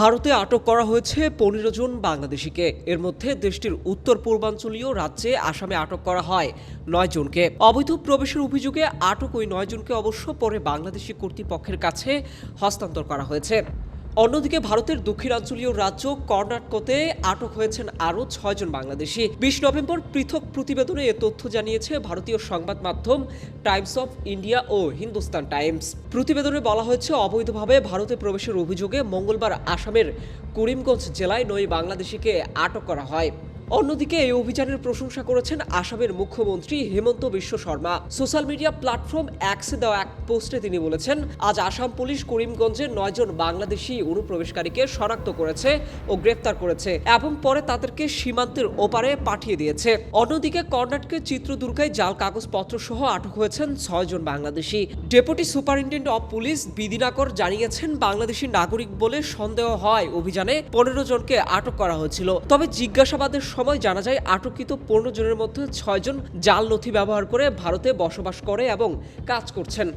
ভারতে আটক করা হয়েছে পনেরো জন বাংলাদেশিকে। এর মধ্যে দেশটির উত্তর পূর্বাঞ্চলীয় রাজ্যে আসামে আটক করা হয় নয় জনকে। অবৈধ প্রবেশের অভিযোগে আটক ওই নয় জনকে অবশ্য পরে বাংলাদেশি কর্তৃপক্ষের কাছে হস্তান্তর করা হয়েছে। অন্যদিকে ভারতের দক্ষিণাঞ্চলীয় রাজ্য কর্ণাটকতে আটক হয়েছেন আরও ছয়জন বাংলাদেশি। বিশ নভেম্বর পৃথক প্রতিবেদনে এ তথ্য জানিয়েছে ভারতীয় সংবাদ মাধ্যম টাইমস অফ ইন্ডিয়া ও হিন্দুস্তান টাইমস। প্রতিবেদনে বলা হয়েছে, অবৈধভাবে ভারতে প্রবেশের অভিযোগে মঙ্গলবার আসামের করিমগঞ্জ জেলায় নয় বাংলাদেশিকে আটক করা হয়। অন্যদিকে এই অভিযানের প্রশংসা করেছেন আসামের মুখ্যমন্ত্রী Himanta Biswa Sarma. Social media platform অ্যাক্সে দেওয়া এক পোস্টে তিনি বলেছেন, আজ আসাম পুলিশ করিমগঞ্জে নয়জন বাংলাদেশি অনুপ্রবেশকারীকে শনাক্ত করেছে ও গ্রেফতার করেছে এবং পরে তাদেরকে সীমান্তের ওপারে পাঠিয়ে দিয়েছে। অন্যদিকে কর্ণাটকের চিত্রদুর্গায় জাল কাগজপত্র সহ আটক হয়েছেন ছয়জন Bangladeshi. Deputy superintendent of police বিদিনাকর জানিয়েছেন, বাংলাদেশি নাগরিক বলে সন্দেহ হয় অভিযানে পনেরো জনকে আটক করা হয়েছিল। তবে জিজ্ঞাসাবাদের সময় জানা যায় আটককৃত পনেরো জনের মধ্যে ছয়জন জাল নথি ব্যবহার করে ভারতে বসবাস করে এবং কাজ করছেন।